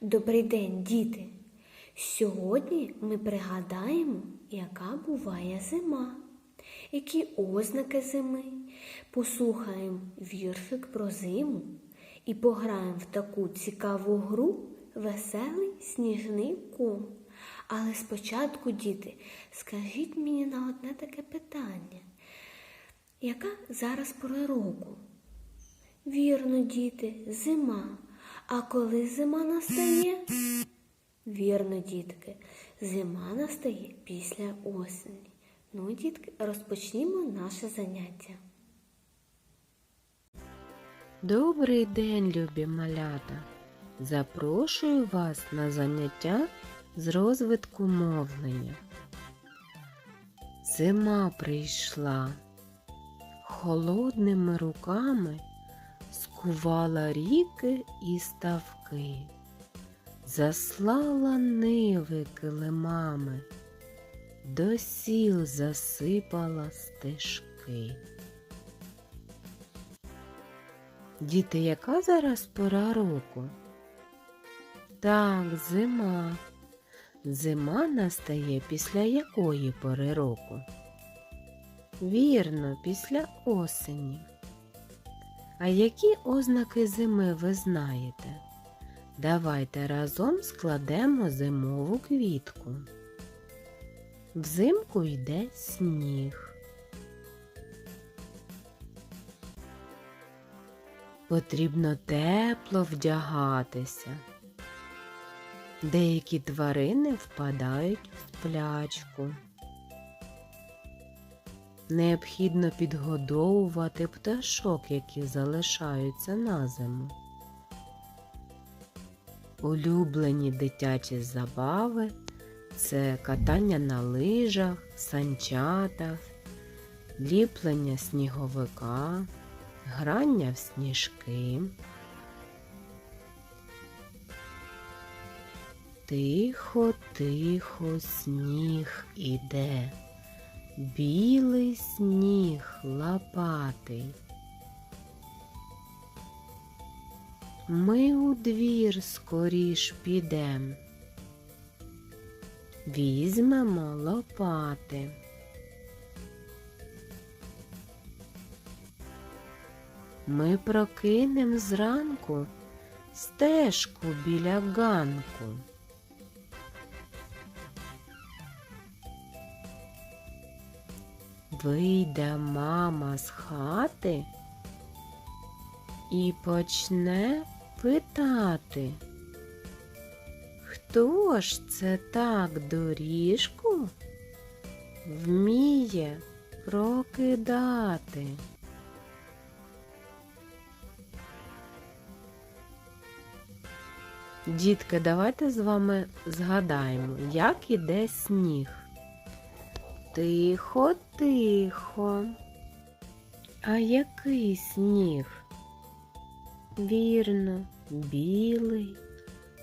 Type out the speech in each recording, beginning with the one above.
Добрий день, діти! Сьогодні ми пригадаємо, яка буває зима, які ознаки зими, послухаємо віршик про зиму і пограємо в таку цікаву гру Веселий сніжний ком. Але спочатку, діти, скажіть мені на одне таке питання. Яка зараз пора року? Вірно, діти, зима. А коли зима настає? Вірно, дітки, зима настає після осені. Ну, дітки, розпочнімо наше заняття. Добрий день, любі малята! Запрошую вас на заняття з розвитку мовлення. Зима прийшла, холодними руками скувала ріки і ставки, заслала ниви килимами, до сіл засипала стежки. Діти, яка зараз пора року? Так, зима. Зима настає після якої пори року? Вірно, після осені. А які ознаки зими ви знаєте? Давайте разом складемо зимову квітку. Взимку йде сніг. Потрібно тепло вдягатися. Деякі тварини впадають в сплячку. Необхідно підгодовувати пташок, які залишаються на зиму. Улюблені дитячі забави це катання на лижах, санчатах, ліплення сніговика, грання в сніжки. Тихо, тихо, сніг іде, білий сніг лопатий. Ми у двір скоріш підем, візьмемо лопати. Ми прокинем зранку стежку біля ганку. Вийде мама з хати і почне питати, хто ж це так доріжку вміє прокидати? Дітки, давайте з вами згадаємо, як іде сніг. Тихо, тихо. А який сніг? Вірно, білий,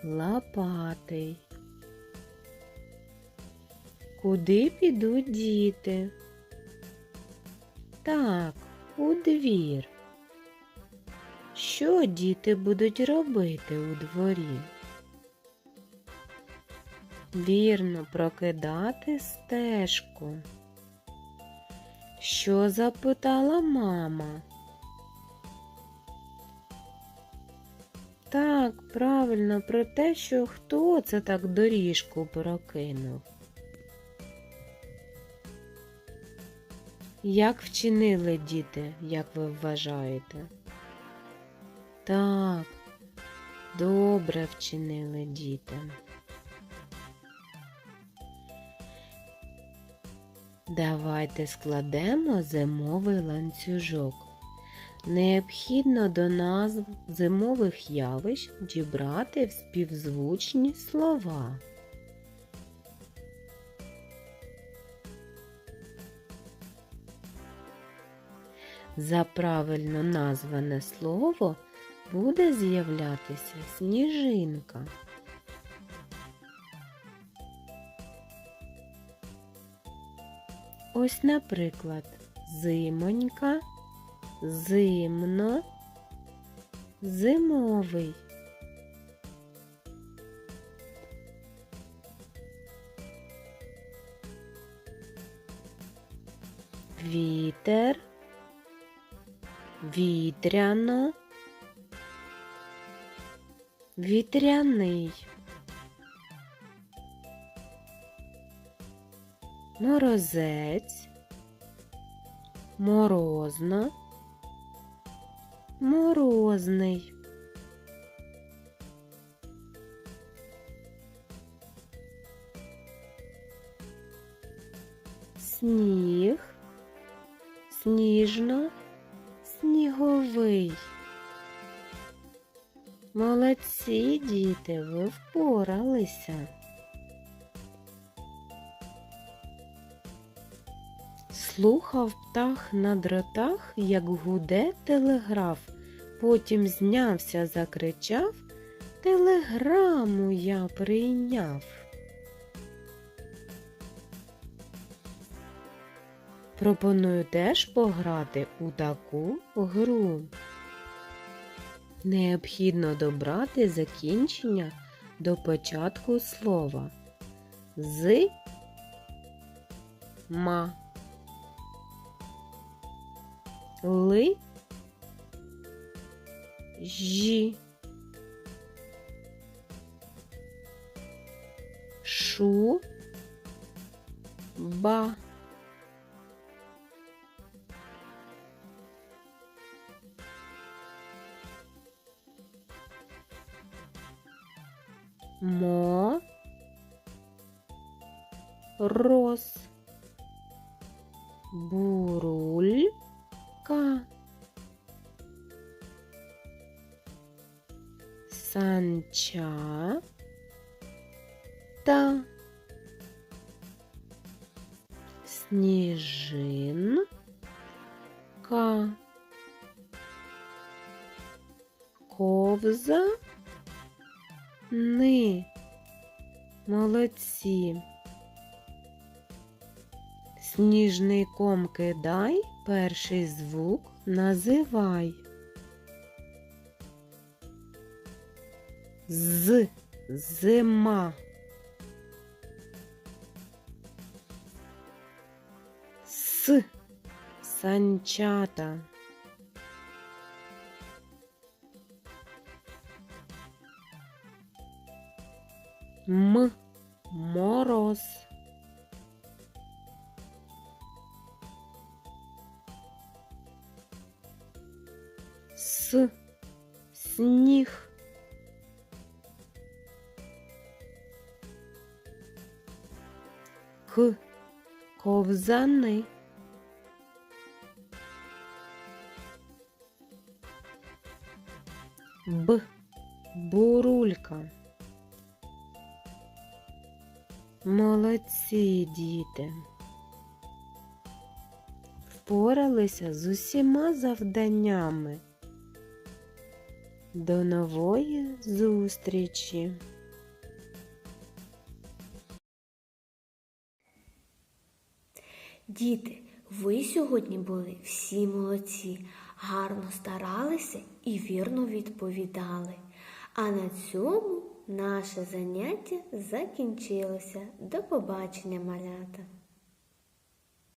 лопатий. Куди підуть діти? Так, у двір. Що діти будуть робити у дворі? Вірно, прокидати стежку. Що запитала мама? Так, правильно, про те, що хто це так доріжку прокинув. Як вчинили діти, як ви вважаєте? Так, добре вчинили діти. Давайте складемо зимовий ланцюжок. Необхідно до назв зимових явищ дібрати співзвучні слова. За правильно назване слово буде з'являтися сніжинка. Ось, наприклад, зимонька, зимно, зимовий. Вітер, вітряно, вітряний. Морозець, морозно, морозний. Сніг, сніжно, сніговий. Молодці, діти, ви впоралися. Слухав птах на дротах, як гуде телеграф, потім знявся, закричав, телеграму я прийняв. Пропоную теж пограти у таку гру. Необхідно добрати закінчення до початку слова. З ма. Ли. Жі. Шу. Ба. Мо. Роз бурулька санча та сніжинка ковза Ни. Молодці. Сніжний ком кидай, перший звук називай. З. Зима. С. Санчата. М. Мороз. С. Сніг. К. Ковзани. Б. Бурулька. Молодці, діти. Впоралися з усіма завданнями. До нової зустрічі! Діти, ви сьогодні були всі молодці, гарно старалися і вірно відповідали. А на цьому наше заняття закінчилося. До побачення, малята!